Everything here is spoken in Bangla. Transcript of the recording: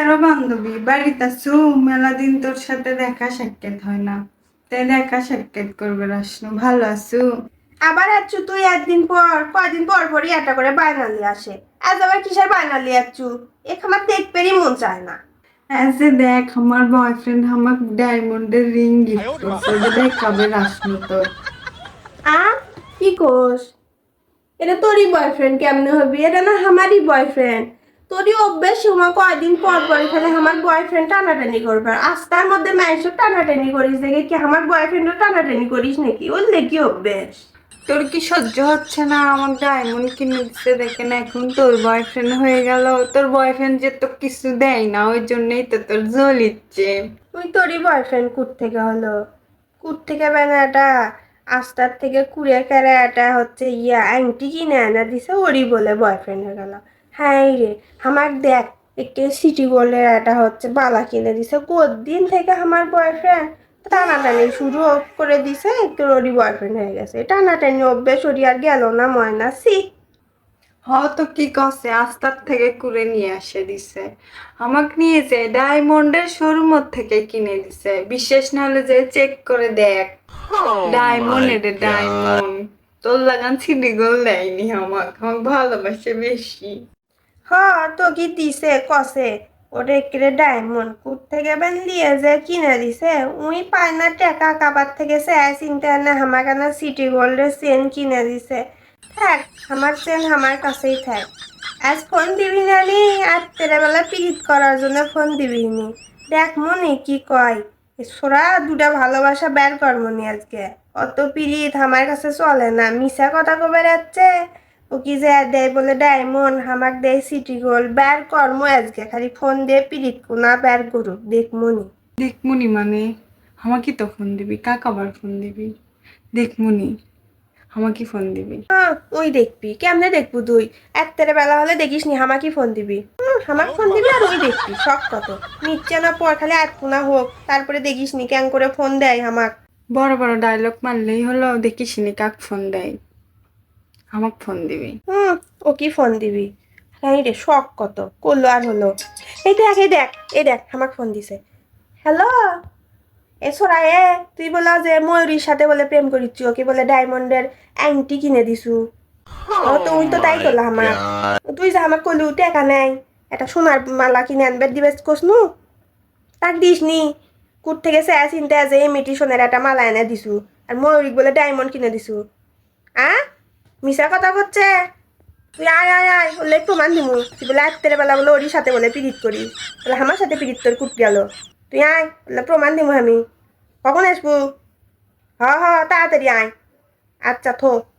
কেরো বান্ধবী বাড়িতে আসু মেলা দিন তোর সাথে দেখা সাক্ষাৎ হয় না। তাই দেখা সাক্ষাৎ করবে আসনু ভালো আছু? আবার আচ্ছু তুই একদিন পর কয়দিন পর পরই একটা করে বায়নালি আসে। আজ আবার কিসের বায়নালি আচ্ছু? এক আমার দেখবেরই মন চায় না। এসে দেখ আমার বয়ফ্রেন্ড আমার ডায়মন্ডের রিং গিফট করছে ওটা দেখাবে রাসনু তোর। আ কি কোস? এটা তোরই বয়ফ্রেন্ড কেমনে হবে? এটা না আমারই বয়ফ্রেন্ড তোরই অভ্যেস সময় কয়দিন পর পর এখানে আমার বয়ফ্রেন্ড টানাটানি করবে। আস্তার মধ্যে মানুষের টানাটানি করিস দেখে কি আমার বয়ফ্রেন্ডও টানাটানি করিস নাকি? ওর কি অভ্যেস। তোর কি সহ্য হচ্ছে না? আমার ডায়মন্ড কিনে দিচ্ছে দেখে না এখন তোর বয়ফ্রেন্ড হয়ে গেল। তোর বয়ফ্রেন্ড যে তো কিছু দেয় না ওই জন্যই তো তোর জ্বলিচ্ছে তুই তোরই বয়ফ্রেন্ড কুট থেকে হলো। কুট থেকে বেনাটা আস্তার থেকে কুড়ে কেড়ে এটা হচ্ছে ইয়া আংটি কিনে আনা দিছে ওরই বলে বয়ফ্রেন্ড হয়ে গেল। হ্যাঁ রে আমার দেখ একটি সিটি গোল্ডের এটা হচ্ছে বালা কিনে দিছে। দিন থেকে আমার বয়ফ্রেন্ড টানাটানি শুরু করে দিছে একটু ওরই বয়ফ্রেন্ড হয়ে গেছে। টানাটানি অভ্যেস ওরই আর গেল না ময়না সি হ তো কি কছে আস্তার থেকে কুড়ে নিয়ে আসে দিছে। আমাকে নিয়েছে ডায়মন্ডের শোরুম থেকে কিনে দিছে বিশেষ না হলে যে চেক করে দেখ। ডায়মন্ড এটা ডায়মন্ড। তোর লাগান সিডি গোল দেয়নি আমাকে আমাকে ভালোবাসে বেশি। হ, তো কি দিছে কসে ওরে কেড়ে ডায়মন্ড কুট থেকে বেন লিয়ে যে কিনে দিছে? উই পায় না টাকা কাবার থেকে সে চিনতে না আমার কানে সিটি গোল্ডের চেন কিনে দিছে। থাক আমার চেন আমার কাছেই থাক। আজ ফোন দিবি না নি? আর তেরে বেলা পিরিত করার জন্য ফোন দিবি নি? দেখ মনে কি কয় সোরা দুটা ভালোবাসা বের কর মনি আজকে। অত পিরিত আমার কাছে চলে না মিশা কথা কবে যাচ্ছে। ও কি যে দেয় বলে ডায়মন্ড হামাক দেয় সিটি গোল্ড বের কর্ম আজকে খালি ফোন দিয়ে পিরিত কোনা বের করুক দেখ মনি। দেখমুনি মানে আমাকে তো ফোন দিবি কাক আবার ফোন দিবি? দেখমুনি আমাকে ফোন দিবি? হ্যাঁ ওই দেখবি কেমনে দেখব তুই? একতেরে বেলা হলে দেখিস নি হামাকি ফোন দিবি। হুম, হামাক ফোন দিবি আর ওই দেখবি শখ কত নিচ্ছে না পর খালি আটকুনা হোক তারপরে দেখিস নি কেন করে ফোন দেয় হামাক। বড় বড় ডায়লগ মারলেই হলো দেখিসনি কাক ফোন দেয়। আমাকে ফোন দিবি। হুম ও কি ফোন দিবি। হ্যাঁ রে শখ কত করল আর হলো। এই দেখ এই দেখ এই দেখ আমাকে ফোন দিছে। হ্যালো এ সোরা এ তুই বলা যে ময়ূরীর সাথে বলে প্রেম করিচ্ছি ওকে বলে ডায়মন্ডের অ্যাংটি কিনে দিছু? ও তুই তো তাই করলা আমার তুই যে আমাকে কলু টাকা নাই। একটা সোনার মালা কিনে আনবে দিবে কসনু? তাক দিস নি কুট থেকে সে চিনতে আছে এমিটি সোনার একটা মালা এনে দিছু আর ময়ূরিক বলে ডায়মন্ড কিনে দিছু। আ? মিশা কথা করছে তুই আয় আয় আয়, বললে প্রমাণ দিমু। তুই বলে আত্মের বেলা বলে ওরই সাথে বলে পিরিত করি। বলে আমার সাথে পিরিত তোর কুট গেল। তুই আয়, বললে প্রমাণ দিমু আমি। কখন আসব? হ হ, তাড়াতাড়ি আয়। আচ্ছা থো।